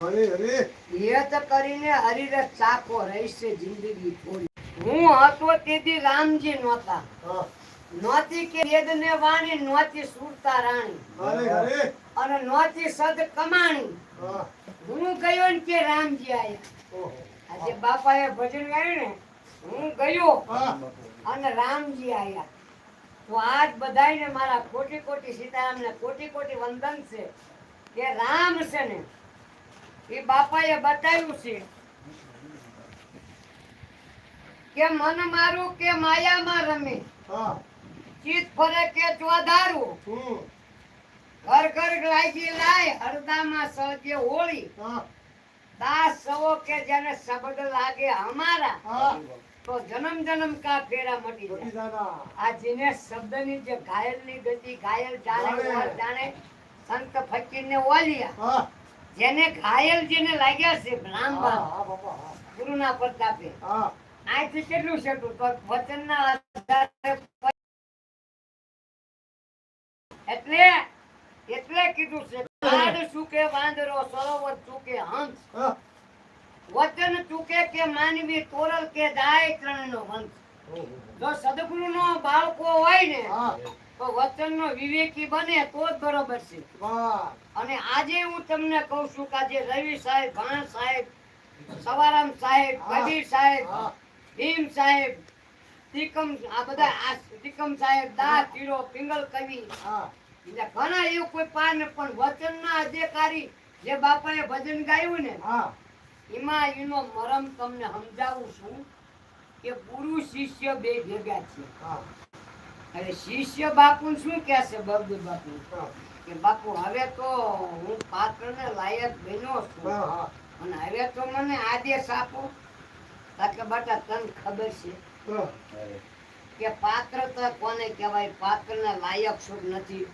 અરે અરે. યત કરીને હરિરસ રહેશે જિંદગી થોડી. હું હતો તેથી રામજી નહોતા. નહોતી કે વેદને વાણી નહોતી સુરતા રાણી. અરે અરે. અને નહોતી સદ કમાણી. હું. ગયો ને કે રામજી આયા. આજે બાપાએ ભજન ગાયું ને હું ગયો અને રામજી આયા. તો આજ બધાયને મારા કોટી કોટી સીતારામને કોટી કોટી વંદન છે કે રામ છે ને એ બાપાએ બતાવ્યું છે કે મન મારું કે માયામાં રમે. ચિત ફરે કે ચોધારું. ઘર ઘર લાગી લાય હરદામાં સળગે હોળી. દાસ સવો કે જેને શબ્દ લાગે અમારા. હા. તો જન્મ જન્મ કા ફેરા મટી જાય. આ જેને શબ્દની જે ઘાયલની ગતિ ઘાયલ જાણે જાણે. સંત ફકીરને ઓલિયા. હા. જેને ઘાયલ જેને લાગ્યા છે બાપા. ગુરુના પ્રતાપે. અહીંથી કેટલું છેટું? તો વચનના આધારે એટલે એટલે કીધું છે ઝાડ ચૂકે વાંદરો સરોવર ચૂકે હંસ. વચન ચૂકે કે માનવી તોરલ કે દાય ત્રણનો વંશ. ઓહો. જો સદગુરુનો બાળકો હોય ને વચનનો વિવેકી બને તો જ બરોબર છે. અને આજે હું તમને કહું છું કે આજે રવિ સાહેબ ભાણ સાહેબ સવારામ સાહેબ. કબીર સાહેબ ભીમ સાહેબ તિકમ આ બધા આ તિકમ સાહેબ દા હીરો પિંગલ કવિ. હા. ઘણા એવું કોઈ પાર ને પણ વચનના અધિકારી જે બાપાએ ભજન ગાયું ને હા. એમાં એનો મરમ તમને સમજાવું છું કે ગુરુ શિષ્ય બે ભેગા છે. હવે શિષ્ય બાપુ શું કહે છે બબુ બાપુ? કે બાપુ હવે તો હું પાત્રને લાયક બન્યો છું. અને હવે તો મને આદેશ આપો. કે બટા તને ખબર છે કે પાત્ર તો કોને કહેવાય? પાત્રને લાયક શું નથી?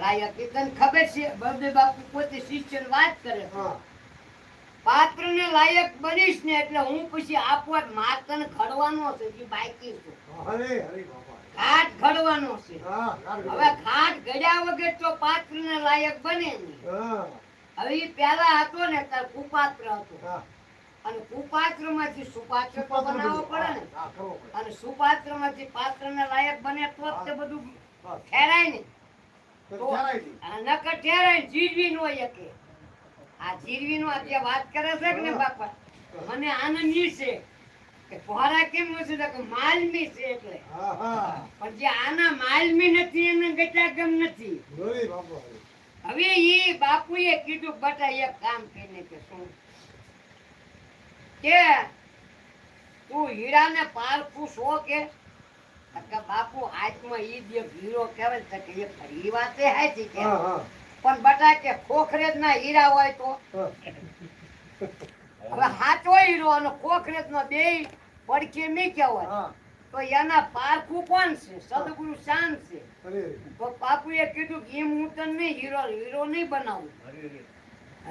લાયક એ તને ખબર છે? બબે બાપુ પોતે શિષ્ય વાત કરે પાત્રને લાયક બનીશ ને એટલે હું પછી આપવા માતન ઘડવાનો છે એ બાકી છું. અરે અરે ઘાટ ઘડવાનો છે. હવે ઘાટ ઘડ્યા વગર તો પાત્રને લાયક બને નહીં. હવે એ પેલા હતો ને તાર કુપાત્ર હતો. અને કુપાત્રમાંથી સુપાત્ર તો બનાવવો પડે ને. અને સુપાત્રમાંથી પાત્ર ને લાયક બને તો જ તે બધું ઠેરાય ને નકર ઠેરાય જીરવી નો એકે. આ જીરવી નો જે વાત કરે છે કે ને બાપા? મને આનંદ છે કે ફોરા કેમ છે? તો માલમી છે એટલે. હા હા પણ જે આના માલમી નથી એને ગટાગમ નથી. હવે ઈ બાપુએ કીધું બટા એક કામ કરીને કે શું? કે તું હીરાને પારખું છો કે? કે બાપુ ઈ જે હીરો કહેવાય તો કે ખરી વાતે હાચી કે. પણ બટા કે ખોખરેજ ના હીરા હોય તો? હવે હાચો હીરો અને ખોખરેજ નો બે પડખે મીક્યા હોય તો એના પારખું કોણ છે? સદગુરુ શાન છે. તો બાપુએ કીધું કે એમ હું તને હીરો હીરો નહીં બનાવું.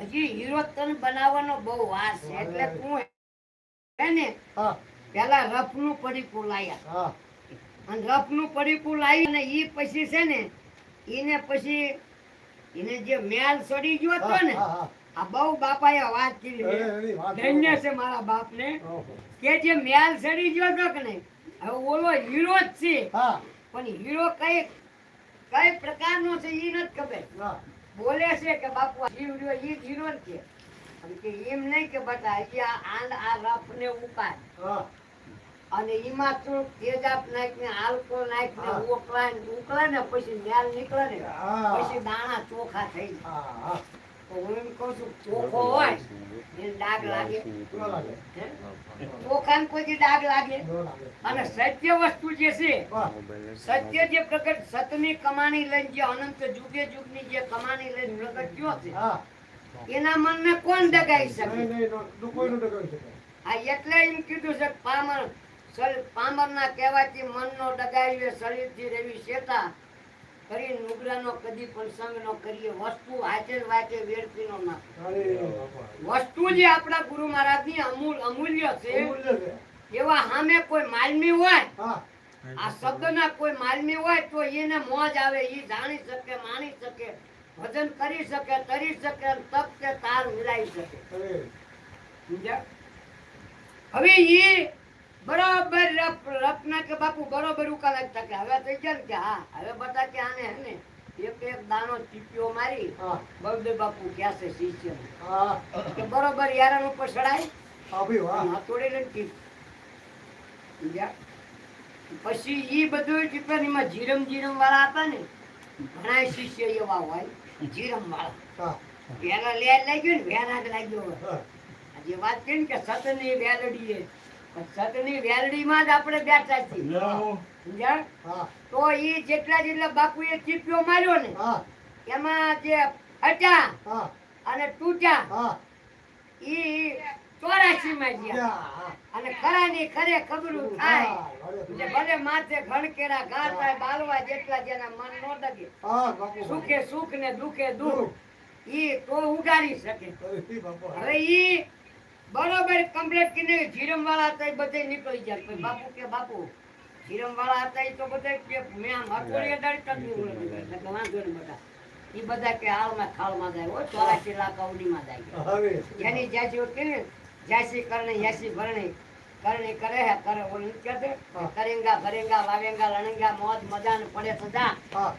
હજી હીરો તને બનાવવાનો બહુ વાર છે એટલે તું હે ને પેલા રફનું પડીકું લાયા. અને રફનું પડીકું લાવી અને ઈ પછી છે ને એને પછી એને જે મેલ સડી ગયો હતો ને આ બહુ બાપાએ વાત કરી ધન્ય છે મારા બાપને. ને કે જે મેલ સડી ગયો હતો કે નહીં? હવે ઓલો હીરો જ છે. પણ હીરો કઈ કઈ પ્રકારનો છે એ નથી ખબર. બોલે છે કે બાપુ રહ્યો ઈ જીરો જ છે કે. એમ નહીં કે બટા એ આ આ રફ ને ઉપાડ અને એમાં તું તેજાબ નાખ ને આલ્કોહોલ નાખ ને ઉકળાય ઉકળે ને પછી મેલ નીકળે ને પછી દાણા ચોખા થઈ જાય. હા હા હું એમ કહું છું ચોખ્ખો હોય એને ડાઘ લાગે. કેવા લાગે. હે? ચોખાને કોઈ ડાઘ લાગે? અને સત્ય વસ્તુ જે છે સત્ય જે પ્રગટ સતની કમાણી લઈને જે અનંત જુગે જુગની જે કમાણી લઈને પ્રગટ થયો છે હા. એના મનને કોણ દગાવી શકે? નો- નો- નો આ એટલે એમ કીધું છે કે પામર પામરના કહેવાથી મનનો શરીર શરીરથી રેવી શેતા. કરી નુગરાનો કદી પણ સંગ નો કરીએ. વસ્તુ હાચે વાચે વેડફી નો. ના વસ્તુ જે આપણા ગુરુ મહારાજની અમૂલ અમૂલ્ય છે. એવા સામે કોઈ માલમી હોય આ શબ્દના કોઈ માલમી હોય તો એને મોજ આવે એ જાણી શકે માણી શકે ભજન કરી શકે તરી શકે તપ કે તાર મિલાવી શકે. હવે ઈ બરાબર રપ રપના કે બાપુ બરોબર ઉકા લાગતા કે હવે થઈ ગયા ને કે હા હવે બધા કે આને હે ને એક એક દાણો ચીપિયો મારી. હા. બાપુ ક્યાં છે શિષ્ય? કે બરોબર યારણ ઉપર ચડાય. ભાભી વાહ. હાથોડી લઈને ટીપ પછી ઈ બધું ટીપણીમાં જીરમ જીરમ વાળા હતા ને ઘણા શિષ્ય એવા હોય જીરમ વાળા. વેલા લે લાગ્યું ને વેરાગ લાગ્યો જે વાત કરી કે સતની વેલડી સતની વેલડીમાં જ આપણે બેઠા છીએ. સમજ્યા? તો ઈ જેટલા જેટલા બાપુએ ચીપિયો માર્યો ને એમાં જે હટા અને તૂટ્યા ઈ ચોરાશી માં ગયા હા. અને ખરાની ખરે ખબરું થાય. ભલે માથે ઘણકેરા ઘા થાય બાલવા જેટલા જેના મન નો દગે સુખે સુખ ને દુખે દુઃખ. ઈ તો ઉગાડી શકે. હવે ઈ બરોબર કમ્પ્લીટ કરીને જીરમ વાળા હતા એ બધે નીકળી ગયા. પછી બાપુ કે બાપુ જીરમ વાળા હતા એ તો બધે કે મેં હથોડી અડાડી તક એટલે વાંધો નહીં બધા એ બધા કે હાલમાં ખાલમાં જાય. હો ચોરાસી લાખ અવડીમાં જાય. હવે? જેની હોત કે ને જ્યાંસી કરણી યાસી ભરણી કરણી કરે હે કરે ઓલું? હા. કરેંગા ભરેંગા વાવેંગા લણેંગા મોત મજા ને પડે સજા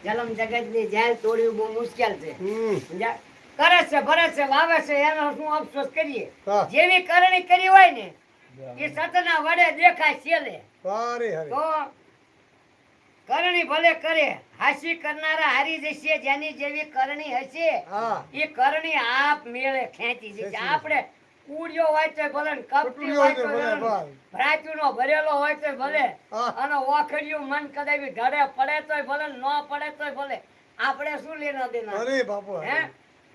જલમ જગતની જેલ તોડ્યું બહુ મુશ્કેલ છે. હમ. સમજ્યા? કરે છે ભરે છે વાવે છે એનો શું અફસોસ કરીએ? જેવી કરણી કરી હોય ને એ સતના વડે દેખાય છેલે તો કરણી ભલે કરે હાસી કરનારા હારી જશે જેની જેવી કરણી હશે એ કરણી આપ મેળે ખેંચી જશે. આપણે કુડિયો હોય તો ભલે કપટી હોય તો ભરાચુનો ભરેલો હોય તો ભલે અને ઓખડિયું મન કદાવી ઢળે પડે તોય ભલે ન પડે તોય ભલે. આપણે શું લેના દેના? અરે બાપુ હે?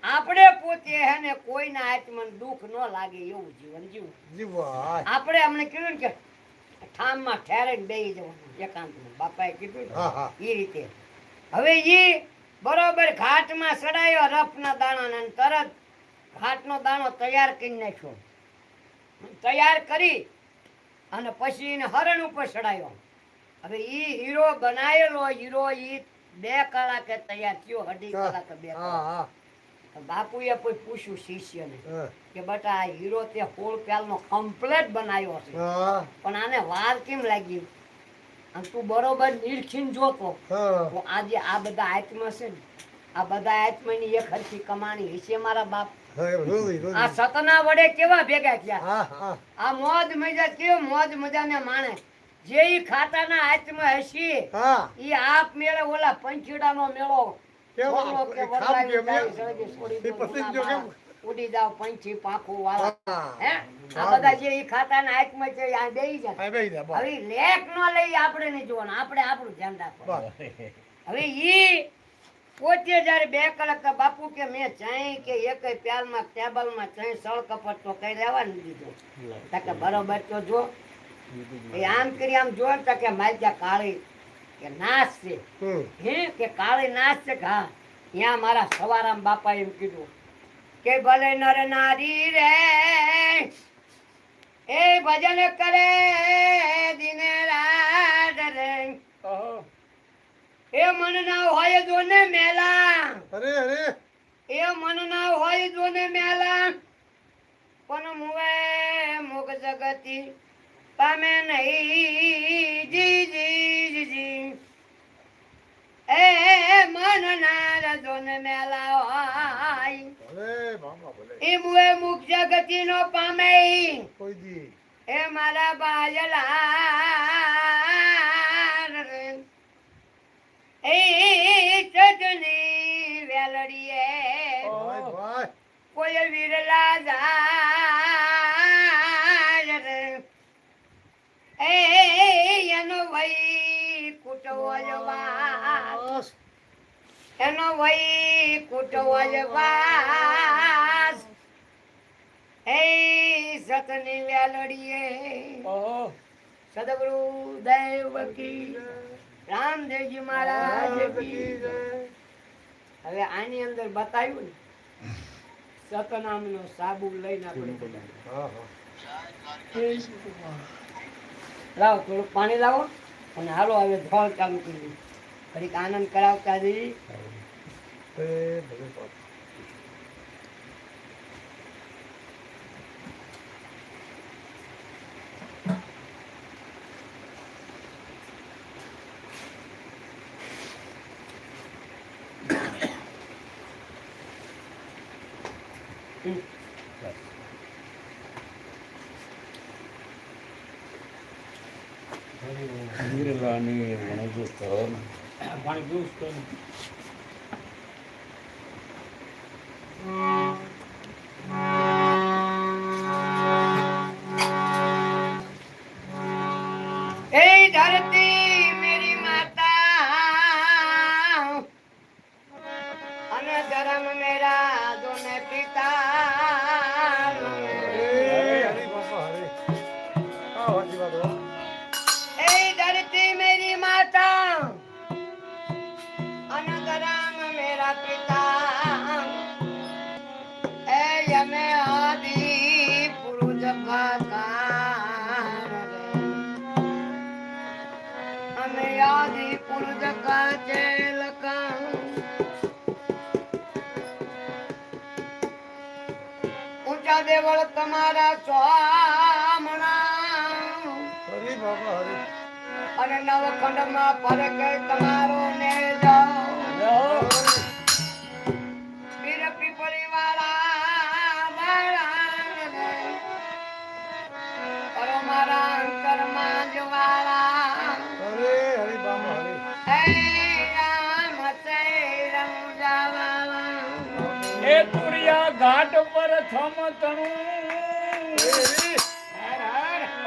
આપણે પોતે હે ને કોઈના આત્માને દુઃખ ન લાગે એવું જીવન જીવવું જીવા આપણે અમને કીધું કે ઠામમાં ઠેરાઈને બેસી જવાનું એકાંતમાં. બાપાએ કીધું એ રીતે. હવે એ બરોબર ઘાટમાં સડાયો રફના દાણાને તરત ઘાટનો દાણો તૈયાર કરી નાખ્યો. તૈયાર કરી અને પછી એને હરણ ઉપર ચડાયો હવે એ હીરો બનાયેલો હીરો ઈ બે કલાકે તૈયાર થયો અઢી કલાકે બે કલાક. બાપુએ કોઈ પૂછ્યું શિષ્યને કે બેટા આ હીરો તે હોળ પ્યાલનો કમ્પ્લેટ બનાવ્યો છે. પણ આને વાર કેમ લાગી? અને તું બરોબર નિરખીન જોતો. તો આજે આ બધા આત્મા છે ને આ બધા આત્માની એક હરખી કમાણી હશે મારા બાપ. આ સતના વડે કેવા ભેગા થયા? આ મોજ મજા કેવો મોજ મજાને માણે. જે ઈ ખાતાના આત્મા હશે એ આપ મેળે ઓલા પંચીડાનો મેળો મારા. ઉડી જાવ પંછી પાંખું વાળા. હે. આ બધા જે ઈ ખાતાના આત્મા છે આ બેહી જાય. બેહી જા હવે લેખ ન લઈ આપણે નહીં જોવાનું આપણે આપણું ધ્યાન રાખવાનું. હવે ઈ પોતે જયારે બે કલાક બાપુ કે મેં ચાઈ કે એક પ્યાલમાં ટેબલમાં ચાઈ સળ કપટ તો કઈ રહેવા નહીં દીધું. કે બરોબર તો જો. એ આમ કરી આમ જો કે કાળી કે નાશ છે હે? કે કાળી નાશ છે કે ત્યાં મારા સવારામ બાપા એમ કીધું કે ભલે નર નારી રે એ ભજન કરે દિને રાત રે. એ મન ના હોય જોને મેલા. અરે અરે. એ મન ના હોય જોને મેલા. પણ મુવે મુગ જગતી પામે નહીં જી જી જી જી. એ મન ના જોને મેલા હોય. ભલે બાપા એ મુગ જગતી નો પામે એ મારા બાજલા. એ ચટની વેલડીએ. કોઈ વિરલા જાય. એનો વઈ કુટવલ વાસ એનો વઈ કુટવલ વાસ એ સતની વેલડીએ સદગુરુ દેવ કી રામદેવજી મહારાજ કી. હવે આની અંદર બતાવ્યું ને સતનામનો સાબુ લઈને આપણે. હા હા. લાવો થોડુંક પાણી લાવો અને હાલો હવે ધોળ ચાલુ કરી ઘડીક આનંદ કરાવતા જઈએ. એ ભલે બાપ વીરલાની દેવળ તમારા સ્વામણા હરી બાપા હરી. અને નવખંડમાં ફરક તમારો ને એ તુરિયા ઘાટ પર થમ એ તણું.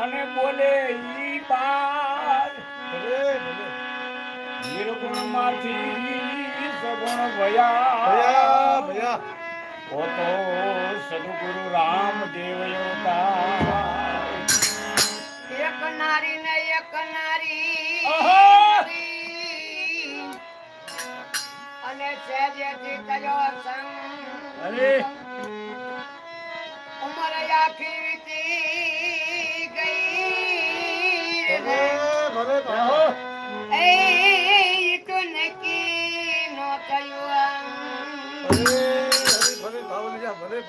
અને બોલે ઈ બાર. નિર્ગુણમાંથી સગુણ ભયા ભયા ભયા ઓ તો સદગુરુ રામદેવ અવતાર. એક નારી ને એક નારી. અને અને સહેજેથી થયો સંગ! ઉંમર આખી વીતી ગઈ એ તો નક્કી નો થયું ભલે હરી ભલે ભાવ બાવલિયા ભલે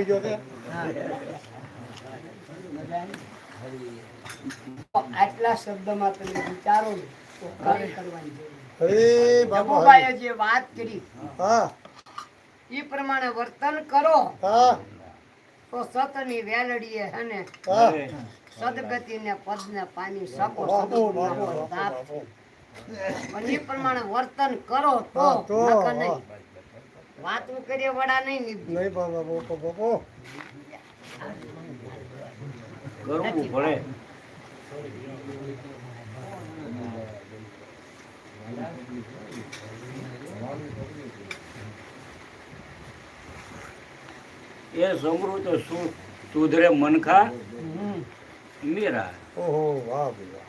કાપી જો તે આટલા શબ્દમાં તમે વિચારો તો કાર્ય કરવાની હરે બાપા જે વાત કરી હા. એ પ્રમાણે વર્તન કરો. હા. તો સતની વેલડીએ અને હા. સદગતિને પદને પામી શકો સદગુણના પણ એ પ્રમાણે વર્તન કરો તો નકર નહીં. વાતું કરીએ વડા નહીં નીકળે. નહીં બાપા બાપુ બાપુ કરવું પડે એ સમૃદ્ધ સુ સુધરે મનખા હમ. મીરા ઓહો વાહ વાહ